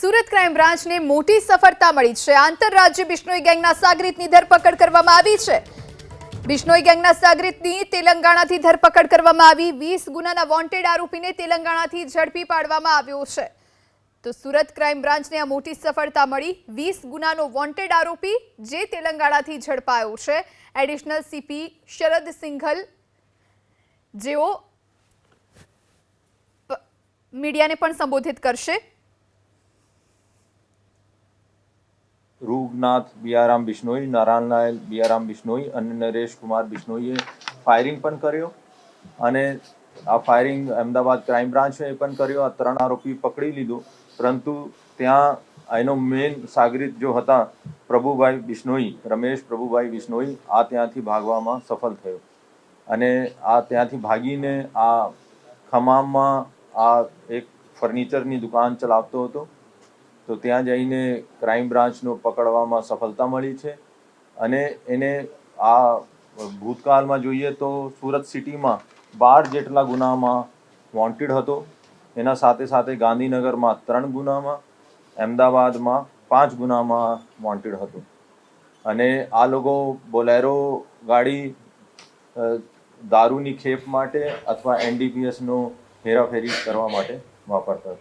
Surat crime બ્રાન્ચને મોટી સફળતા મળી છે. આંતરરાજ્ય બિશ્નોઈ ગેંગના સાગરીતની ધરપકડ કરવામાં આવી છે. બિશ્નોઈ ગેંગના સાગરીતની તેલંગાણાથી ધરપકડ કરવામાં આવી. વીસ ગુનાના વોન્ટેડ આરોપીને તેલંગાણાથી ઝડપી પાડવામાં આવ્યો છે. તો સુરત ક્રાઇમ બ્રાન્ચને આ મોટી સફળતા મળી. વીસ ગુનાનો વોન્ટેડ આરોપી જે તેલંગાણાથી ઝડપાયો છે. એડિશનલ સીપી શરદ સિંઘલ, જેઓ મીડિયાને પણ સંબોધિત કરશે. રૂગનાથ, બિયારામ બિશ્નોઈ નારાયણલાલ બિયારામ બિશ્નોઈ અને નરેશ કુમાર બિશ્નોઈએ ફાયરિંગ પણ કર્યો. અને આ ફાયરિંગ અમદાવાદ ક્રાઇમ બ્રાન્ચે પણ કર્યો. આ ત્રણ આરોપી પકડી લીધો. પરંતુ ત્યાં એનો મેન સાગરિત જો હતા, પ્રભુભાઈ બિશ્નોઈ, રમેશ પ્રભુભાઈ બિશ્નોઈ, આ ત્યાંથી ભાગવામાં સફળ થયો. અને આ ત્યાંથી ભાગીને આ ખમામમાં આ એક ફર્નિચરની દુકાન ચલાવતો હતો. તો ત્યાં જઈને ક્રાઇમ બ્રાન્ચનો પકડવામાં સફળતા મળી છે. અને એને આ ભૂતકાળમાં જોઈએ તો સુરત સિટીમાં બાર જેટલા ગુનામાં વોન્ટેડ હતો. એના સાથે સાથે ગાંધીનગરમાં ત્રણ ગુનામાં, અમદાવાદમાં પાંચ ગુનામાં વોન્ટેડ હતો. અને આ લોકો બોલેરો ગાડી દારૂની ખેપ માટે અથવા એનડીપીએસનો હેરાફેરી કરવા માટે વાપરતા હતા.